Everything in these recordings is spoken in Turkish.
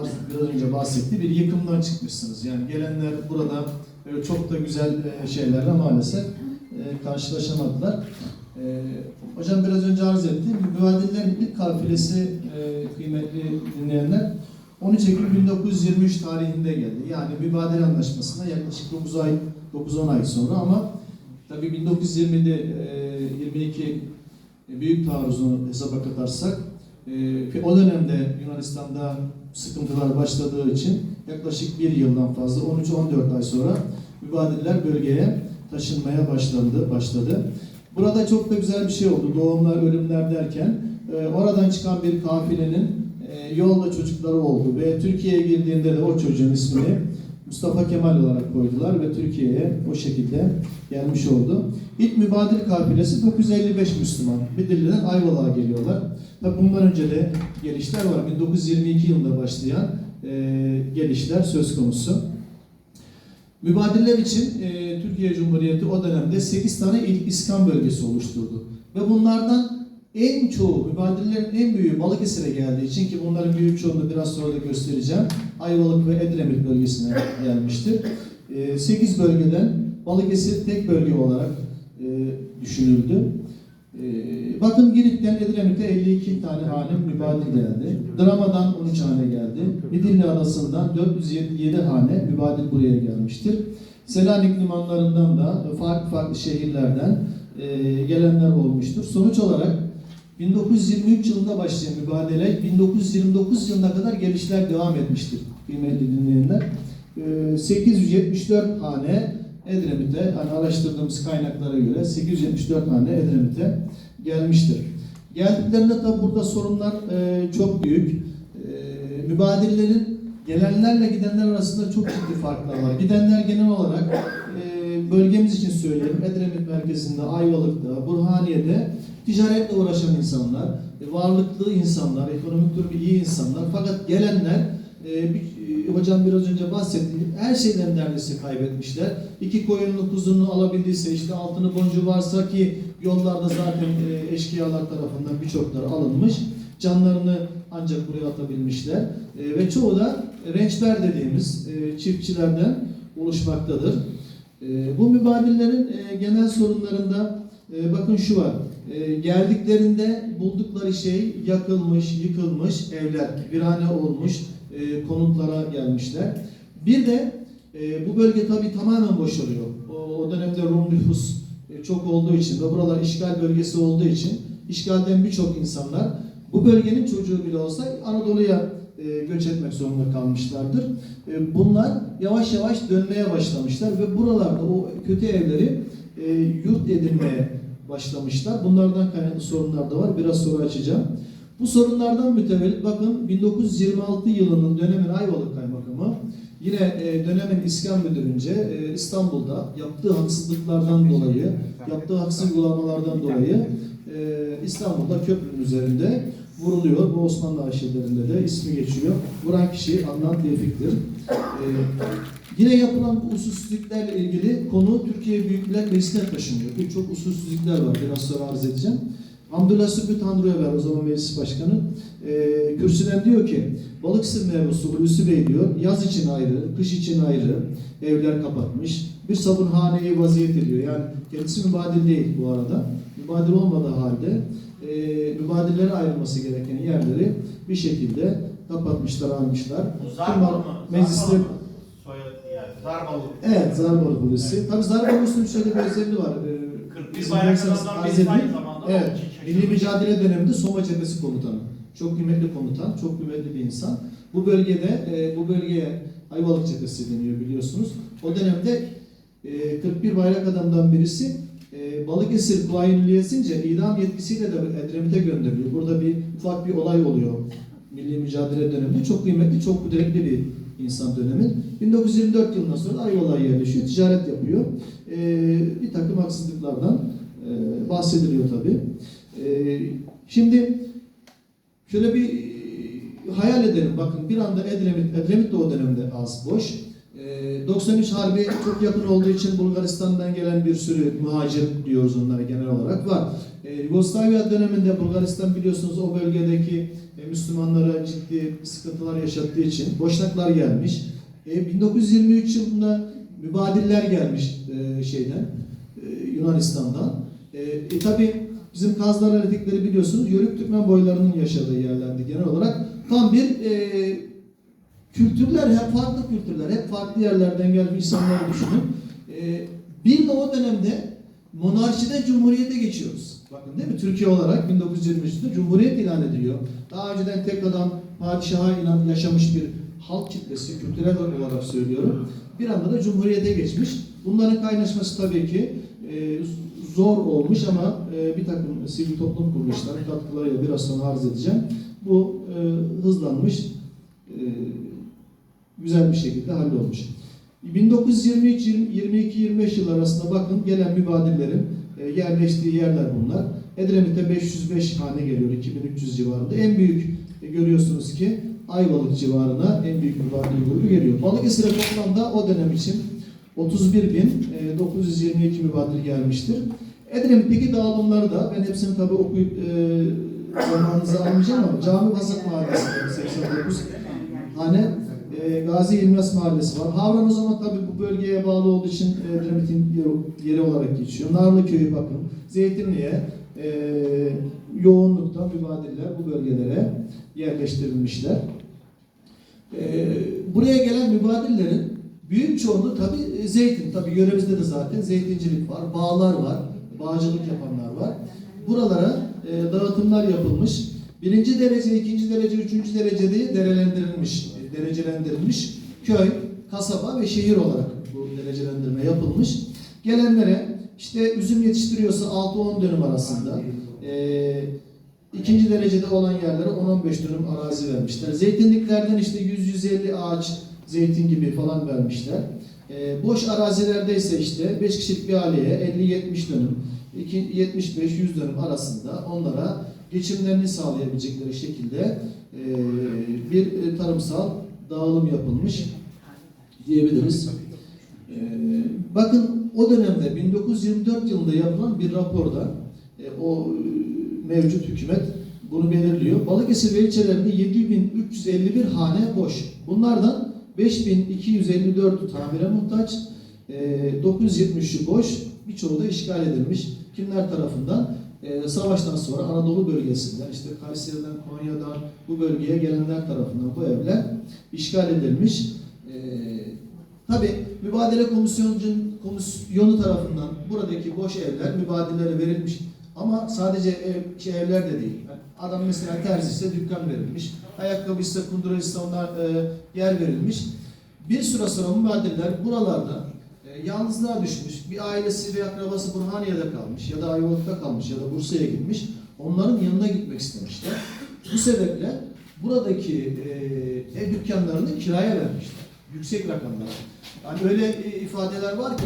arz, biraz önce bahsetti bir yıkımdan çıkmışsınız. Yani gelenler burada e, çok da güzel e, şeylerle maalesef e, karşılaşamadılar. Hocam biraz önce arz etti. Mübadillerin ilk kafilesi kıymetli dinleyenler 13 Ekim 1923 tarihinde geldi. Yani mübadele anlaşmasına yaklaşık 9 ay 9-10 ay sonra ama tabii 1920'de e, 22 büyük taarruzunu hesaba katarsak o dönemde Yunanistan'da sıkıntılar başladığı için yaklaşık bir yıldan fazla 13-14 ay sonra mübadiller bölgeye taşınmaya başlandı, başladı. Burada çok da güzel bir şey oldu. Doğumlar, ölümler derken e, oradan çıkan bir kafilenin e, yolda çocukları oldu ve Türkiye'ye girdiğinde de o çocuğun ismini Mustafa Kemal olarak koydular ve Türkiye'ye o şekilde gelmiş oldu. İlk mübadil kafilesi 955 Müslüman. Midilli'den Ayvalık'a geliyorlar. Tabi bundan önce de gelişler var. 1922 yılında başlayan e, gelişler söz konusu. Mübadiller için e, Türkiye Cumhuriyeti o dönemde 8 tane ilk İskan bölgesi oluşturdu. Ve bunlardan en çoğu, mübadillerin en büyüğü Balıkesir'e geldiği için ki bunların büyük çoğunu biraz sonra da göstereceğim. Ayvalık ve Edremit bölgesine gelmiştir. 8 bölgeden Balıkesir tek bölge olarak e, düşünüldü. E, bakın Girit'ten Edremit'e 52 tane hane mübadil geldi. Drama'dan 13 hane geldi. Midilli arasından 407 hane mübadil buraya gelmiştir. Selanik limanlarından da farklı farklı şehirlerden e, gelenler olmuştur. Sonuç olarak 1923 yılında başlayan mübadele 1929 yılına kadar gelişler devam etmiştir kıymetli dinleyenler. E, 874 hane Edremit'e, hani araştırdığımız kaynaklara göre 874 hane Edremit'e gelmiştir. Geldiklerinde tabi burada sorunlar e, çok büyük. E, mübadillerin gelenlerle gidenler arasında çok ciddi farklar var. Gidenler genel olarak bölgemiz için söyleyeyim Edremit merkezinde, Ayvalık'ta, Burhaniye'de ticaretle uğraşan insanlar, e, varlıklı insanlar, ekonomik durumu iyi insanlar. Fakat gelenler e, e, hocam biraz önce bahsettiğim her şeyden neredeyse kaybetmişler. İki koyunlu kuzunu alabildiyse işte altını boncuğu varsa ki yollarda zaten e, eşkıyalar tarafından birçokları alınmış. Canlarını ancak buraya atabilmişler. Ve çoğu da rençber dediğimiz çiftçilerden oluşmaktadır. E, bu mübadillerin e, genel sorunlarında e, bakın şu var. E, geldiklerinde buldukları şey yakılmış, yıkılmış evler, virane olmuş konutlara gelmişler. Bir de bu bölge tabii tamamen boşalıyor. O, dönemde Rum nüfus çok olduğu için ve buralar işgal bölgesi olduğu için işgalden birçok insanlar bu bölgenin çocuğu bile olsa Anadolu'ya e, göç etmek zorunda kalmışlardır. E, bunlar yavaş yavaş dönmeye başlamışlar ve buralarda o kötü evleri e, yurt edinmeye başlamışlar. Bunlardan kaynaklı sorunlar da var. Biraz sonra açacağım. Bu sorunlardan mütevellit bakın 1926 yılının dönemin Ayvalık Kaymakamı yine e, dönemin İskan Müdürünce İstanbul'da yaptığı haksızlıklardan dolayı, yaptığı haksız uygulamalardan dolayı İstanbul'da köprünün üzerinde vuruluyor. Bu Osmanlı arşivlerinde de ismi geçiyor. Vuran kişi Adnan Tevfik'tir. E, yine yapılan bu usulsüzlüklerle ilgili konu Türkiye Büyük Millet Meclisi'ne taşınıyor. Birçok usulsüzlükler var. Biraz sonra arz edeceğim. Hamdülillah Sübü Tanrı'ya o zaman meclis başkanı. E, kürsüden diyor ki Balıkesir memusu Hulusi Bey diyor yaz için ayrı, kış için ayrı evler kapatmış. Bir sabunhaneyi vaziyet ediyor. Yani kendisi mübadil değil bu arada. Mübadil olmadığı halde e, mübadillere ayrılması gereken yerleri bir şekilde kapatmışlar, almışlar. Bu Zarbalı mı? Mecliste yani. Zarbalı. Evet, Zarbalı Hulusi. Tabii Zarbalı Hulusi'nin şöyle bir özelliği var. Ee, 41 bizim bayak bilirseniz adamdan arz birisi aynı zamanda. Evet, Milli. Mücadele döneminde Soma Cephesi komutanı. Çok kıymetli komutan, çok kıymetli bir insan. Bu bölgede, e, bu bölgeye Ayvalık Cephesi deniyor biliyorsunuz. O dönemde e, 41 bayrak adamdan birisi e, Balıkesir esince idam yetkisiyle de Edremit'e gönderiliyor. Burada bir ufak bir olay oluyor. Milli mücadele döneminde çok kıymetli, çok kudretli bir insan dönemin. 1924 yılından sonra Ayvalık'a yerleşiyor, ticaret yapıyor. E, bir takım haksızlıklardan e, bahsediliyor tabii. E, şimdi şöyle bir hayal edelim. Bakın bir anda Edremit, Edremit de o dönemde az boş. E, 93 Harbi çok yakın olduğu için Bulgaristan'dan gelen bir sürü muhacir diyoruz onlara genel olarak var. E, E, Yugoslavya döneminde Bulgaristan biliyorsunuz o bölgedeki e, Müslümanlara ciddi sıkıntılar yaşattığı için Boşnaklar gelmiş. E, 1923 yılında mübadiller gelmiş e, şeyden e, Yunanistan'dan. E, e, tabi bizim Kazlar Eretikleri biliyorsunuz Yörük Türkmen boylarının yaşadığı yerlerdi genel olarak. Tam bir e, kültürler hep farklı kültürler, hep farklı yerlerden gelmiş insanları düşünün. E, bir de o dönemde monarşiden cumhuriyete geçiyoruz. Bakın değil mi? Türkiye olarak 1923'te cumhuriyet ilan ediliyor. Daha önceden tek adam padişaha inan yaşamış bir halk kitlesi, kültürel olarak söylüyorum. Bir anda da cumhuriyete geçmiş. Bunların kaynaşması tabii ki e, zor olmuş ama e, bir takım sivil toplum kuruluşlarının katkılarıyla biraz sonra arz edeceğim. Bu e, hızlanmış, e, güzel bir şekilde hallolmuş. 1923-22-25 yıl arasında bakın gelen mübadillerin e, yerleştiği yerler bunlar. Edremit'e 505 hane geliyor 2300 civarında. En büyük e, görüyorsunuz ki Ayvalık civarına en büyük mübadil grubu geliyor. Balıkesir'e toplamda o dönem için 31.922 mübadil gelmiştir. Edremit'teki dağılımları da ben hepsini tabi okuyup e, zamanınızı almayacağım ama Cami Vasat Mahallesi'nde 89 hane e, Gazi İlmez Mahallesi var. Havran o zaman tabi bu bölgeye bağlı olduğu için e, Edremit'in yeri, yeri olarak geçiyor. Narlı Köyü bakın. Zeytinli'ye e, yoğunlukta mübadiller bu bölgelere yerleştirilmişler. E, buraya gelen mübadillerin büyük çoğunluğu tabi zeytin. Tabi yöremizde de zaten zeytincilik var, bağlar var, bağcılık yapanlar var. Buralara e, dağıtımlar yapılmış. Birinci derece, ikinci derece, üçüncü derece diye derelendirilmiş, e, derecelendirilmiş köy, kasaba ve şehir olarak bu derecelendirme yapılmış. Gelenlere işte üzüm yetiştiriyorsa 6-10 dönüm arasında, e, ikinci derecede olan yerlere 10-15 dönüm arazi vermişler. Zeytinliklerden işte 100-150 ağaç, zeytin gibi falan vermişler. E, boş arazilerde ise işte 5 kişilik bir aileye 50-70 dönüm, 75-100 dönüm arasında onlara geçimlerini sağlayabilecekleri şekilde e, bir e, tarımsal dağılım yapılmış diyebiliriz. E, bakın o dönemde 1924 yılında yapılan bir raporda e, o e, mevcut hükümet bunu belirliyor. Balıkesir ve ilçelerinde 7351 hane boş. Bunlardan 5254'ü tamire muhtaç, e, 973'ü boş, birçoğu da işgal edilmiş. Kimler tarafından? E, savaştan sonra Anadolu bölgesinden, işte Kayseri'den, Konya'dan bu bölgeye gelenler tarafından bu evler işgal edilmiş. E, Tabi mübadele komisyonu, tarafından buradaki boş evler mübadelelere verilmiş. Ama sadece ev, şey evler de değil. Adam mesela terzi ise dükkan verilmiş. Ayakkabı ise kundura ise ona e, yer verilmiş. Bir süre sonra mübadeleler buralarda e, yalnızlığa düşmüş. Bir ailesi ve akrabası Burhaniye'de kalmış ya da Ayvalık'ta kalmış ya da Bursa'ya gitmiş. Onların yanına gitmek istemişler. Bu sebeple buradaki e, ev dükkanlarını kiraya vermişler. Yüksek rakamlar. Yani öyle e, ifadeler var ki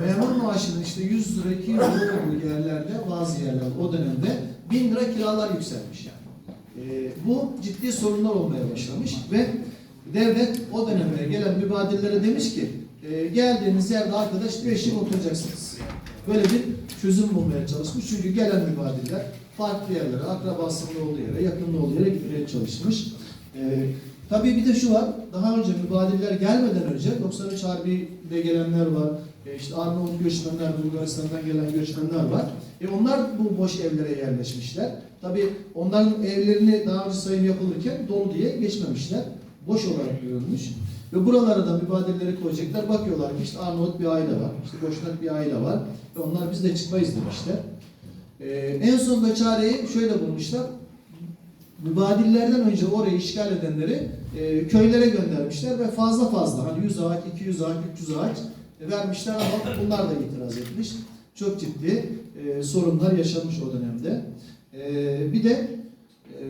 memur maaşının işte 100 lira 200 lira olduğu yerlerde bazı yerlerde o dönemde 1000 lira kiralar yükselmiş yani. E, bu ciddi sorunlar olmaya başlamış ve devlet o dönemde gelen mübadillere demiş ki e, geldiğiniz yerde arkadaş 5 yıl oturacaksınız. Böyle bir çözüm bulmaya çalışmış. Çünkü gelen mübadiller farklı yerlere, akrabasının olduğu yere, yakında olduğu yere gitmeye çalışmış. E, Tabii bir de şu var, daha önce mübadiller gelmeden önce 93 Harbi'de gelenler var, e, işte Arnavut göçmenler, Bulgaristan'dan gelen göçmenler var. E onlar bu boş evlere yerleşmişler. Tabii onların evlerini daha önce sayım yapılırken dolu diye geçmemişler. Boş olarak görülmüş. Ve buralara da mübadilleri koyacaklar. Bakıyorlar ki işte Arnavut bir aile var, işte Boşnak bir aile var. Ve onlar biz de çıkmayız demişler. E, en sonunda çareyi şöyle bulmuşlar mübadillerden önce orayı işgal edenleri e, köylere göndermişler ve fazla fazla hani 100 ağaç, 200 ağaç, 300 ağaç vermişler ama bunlar da itiraz etmiş. Çok ciddi e, sorunlar yaşanmış o dönemde. E, bir de e,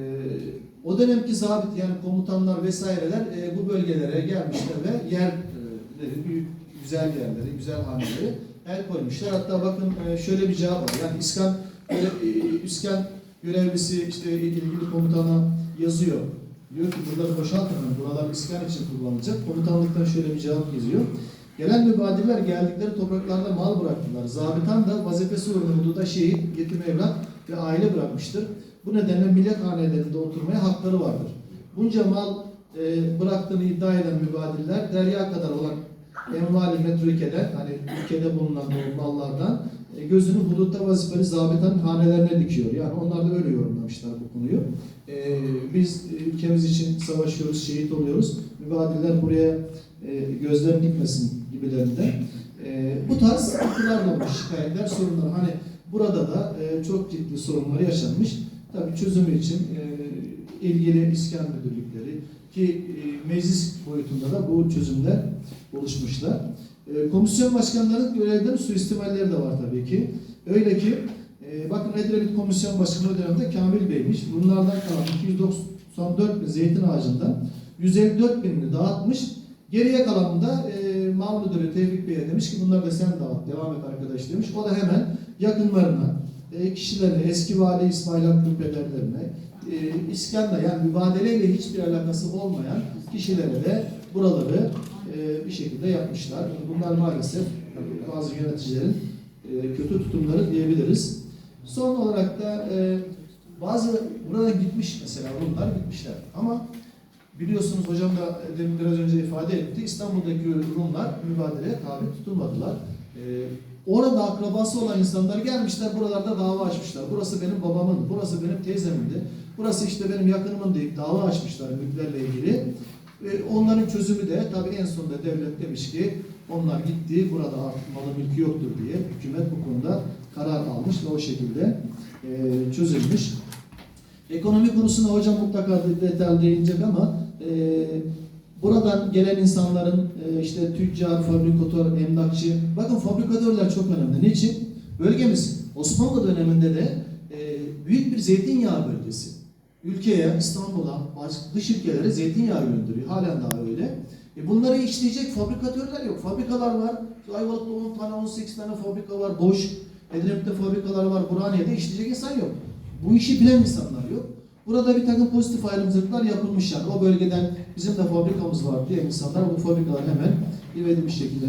o dönemki zabit yani komutanlar vesaireler e, bu bölgelere gelmişler ve yerleri, büyük güzel yerleri, güzel haneleri el koymuşlar. Hatta bakın e, şöyle bir cevap var. Yani İskan, böyle, e, İskan görevlisi işte ilgili komutana yazıyor. Diyor ki buraları boşaltın, buralar iskan için kullanılacak. Komutanlıktan şöyle bir cevap yazıyor. Gelen mübadiller geldikleri topraklarda mal bıraktılar. Zabitan da vazifesi uğruna da şehit, yetim evlat ve aile bırakmıştır. Bu nedenle millet hanelerinde oturmaya hakları vardır. Bunca mal e, bıraktığını iddia eden mübadiller derya kadar olan envali metrukeden hani ülkede bulunan bu mallardan e, gözünü hudutta vazifeli zabitanın hanelerine dikiyor. Yani onlar da öyle yorumlamışlar bu konuyu. E, biz ülkemiz için savaşıyoruz, şehit oluyoruz. Mübadiller buraya e, gözlerini dikmesin gibilerinden. E, bu tarz da olmuş, şikayetler, sorunlar. Hani burada da e, çok ciddi sorunlar yaşanmış. Tabii çözümü için e, ilgili iskan müdürlükleri ki e, meclis boyutunda da bu çözümler oluşmuşlar. E, komisyon başkanlarının görevlerinin suistimalleri de var tabii ki. Öyle ki e, bakın Edremit Komisyon Başkanı o dönemde Kamil Bey'miş. Bunlardan kalan 294 bin zeytin ağacından 154 binini dağıtmış. Geriye kalanını da e, mal müdürü Tevfik Bey'e demiş ki bunları da sen dağıt, devam et arkadaş demiş. O da hemen yakınlarına, e, eski vali İsmail Hakkı pederlerine, e, yani mübadeleyle hiçbir alakası olmayan kişilere de buraları e, bir şekilde yapmışlar. Bunlar maalesef bazı yöneticilerin e, kötü tutumları diyebiliriz. Son olarak da e, bazı burada gitmiş mesela Rumlar gitmişler ama biliyorsunuz hocam da demin biraz önce ifade etti İstanbul'daki Rumlar mübadeleye tabi tutulmadılar. Orada akrabası olan insanlar gelmişler buralarda dava açmışlar. Burası benim babamın, burası benim teyzemindi. Burası işte benim yakınımın deyip dava açmışlar mülklerle ilgili. Ve onların çözümü de tabii en sonunda devlet demiş ki onlar gitti burada artık malı mülkü yoktur diye hükümet bu konuda karar almış ve o şekilde e, çözülmüş. Ekonomi konusuna hocam mutlaka detaylı değinecek ama e, buradan gelen insanların e, işte tüccar, fabrikatör, emlakçı bakın fabrikatörler çok önemli. Niçin? Bölgemiz Osmanlı döneminde de e, büyük bir zeytinyağı bölgesi ülkeye, İstanbul'a, başka dış ülkelere zeytinyağı gönderiyor. Halen daha öyle. E bunları işleyecek fabrikatörler yok. Fabrikalar var. Ayvalık'ta 10 tane, 18 tane fabrika var. Boş. Edremit'te fabrikalar var. Burhaniye'de işleyecek insan yok. Bu işi bilen insanlar yok. Burada bir takım pozitif ayrımcılıklar yapılmış yani. O bölgeden bizim de fabrikamız var diye insanlar bu fabrikalar hemen ivedi bir şekilde